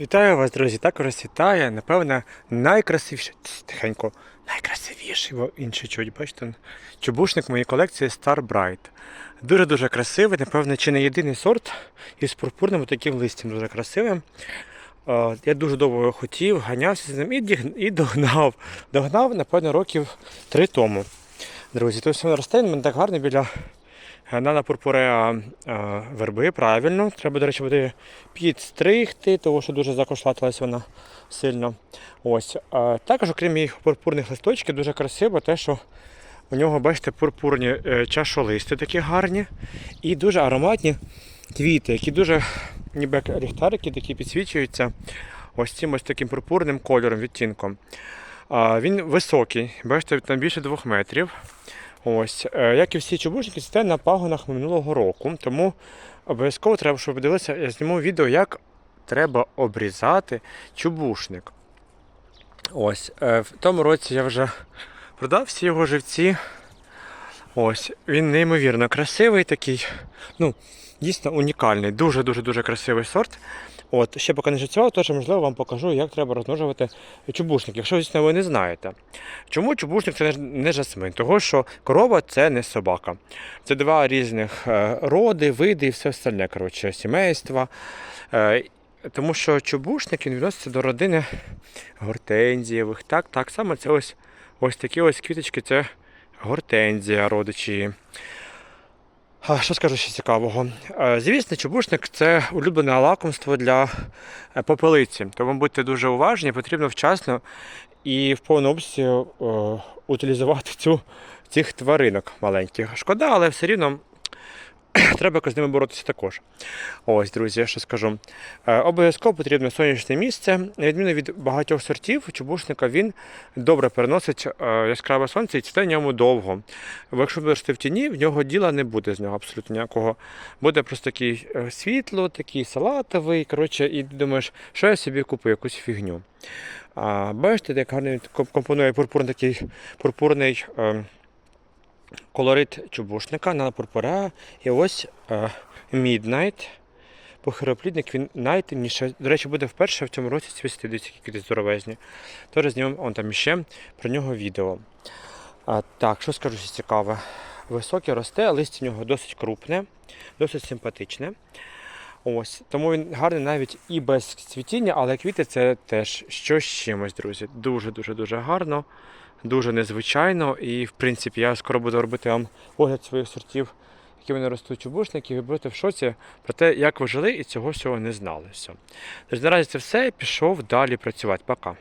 Вітаю вас, друзі! Також вітає, напевно, найкрасивіше, тихенько, найкрасивіший, бо інші чуть, бачите, чубушник моєї колекції Star Bright. Дуже-дуже красивий, напевно, чи не єдиний сорт із пурпурним таким листям дуже красивим. Я дуже довго хотів, ганявся з ним і, і догнав. Догнав, напевно, років три тому. Друзі, тобто він росте, він так гарно біля Нана пурпуреа е, верби, правильно. Треба, до речі, буде підстригти, тому що дуже закошлатилась вона сильно. Ось. Також, окрім їх пурпурних листочків, дуже красиво те, що у нього, бачите, пурпурні е, чашолисти такі гарні і дуже ароматні квіти, які дуже, ніби як ліхтарики, такі підсвічуються ось цим ось таким пурпурним кольором, відтінком. Він високий, бачите, там більше двох метрів. Ось, е, як і всі чубушники, це на пагонах минулого року. Тому обов'язково треба, щоб подивилися, я зніму відео, як треба обрізати чубушник. Ось, е, в тому році я вже продав всі його живці. Ось, він неймовірно красивий такий. Ну, дійсно унікальний, дуже-дуже дуже красивий сорт. От, ще поки не життєво, тож можливо вам покажу, як треба розмножувати чубушник, якщо звісно ви не знаєте. Чому чубушник це не- жасмин? Того, що корова це не собака. Це два різних е, роди, види і все остальне, коротше, сімейства. Е, Тому що чубушник він відноситься до родини гортензієвих. Так, так само це ось, ось такі ось квіточки, це гортензія, родичі. Що скажу ще цікавого? Е, Звісно, чубушник це улюблене лакомство для е, попелиці. Тому будьте дуже уважні, потрібно вчасно і в повному обсязі е, утилізувати цю, цих тваринок маленьких. Шкода, але все рівно треба з ними боротися також. Ось, друзі, я що скажу. Е, Обов'язково потрібно сонячне місце. На відміну від багатьох сортів, чубушника він добре переносить е, яскраве сонце і цвіте в ньому довго. Бо якщо будете в тіні, в нього діла не буде з нього абсолютно ніякого. Буде просто такий е, світло, такий салатовий. Коротше, і думаєш, що я собі купую, якусь фігню. А, бачите, як гарно компонує пурпурний такий пурпурний е, колорит чубушника на пурпура. І ось е, Midnight. Похироплідник він найтемніше. До речі, буде вперше в цьому році цвісти, дивіться, які здоровезні. Тож знімемо он там іще про нього відео. А, так, що скажу ще цікаве. Високе росте, листя в нього досить крупне, досить симпатичне. Ось, тому він гарний навіть і без цвітіння, але квіти це теж щось з чимось, друзі. Дуже-дуже дуже гарно, дуже незвичайно. І в принципі я скоро буду робити вам огляд своїх сортів, які вони ростуть у бушників, і будете в шоці про те, як ви жили і цього всього не знали. Все. Тож наразі це все. Пішов далі працювати. Пока.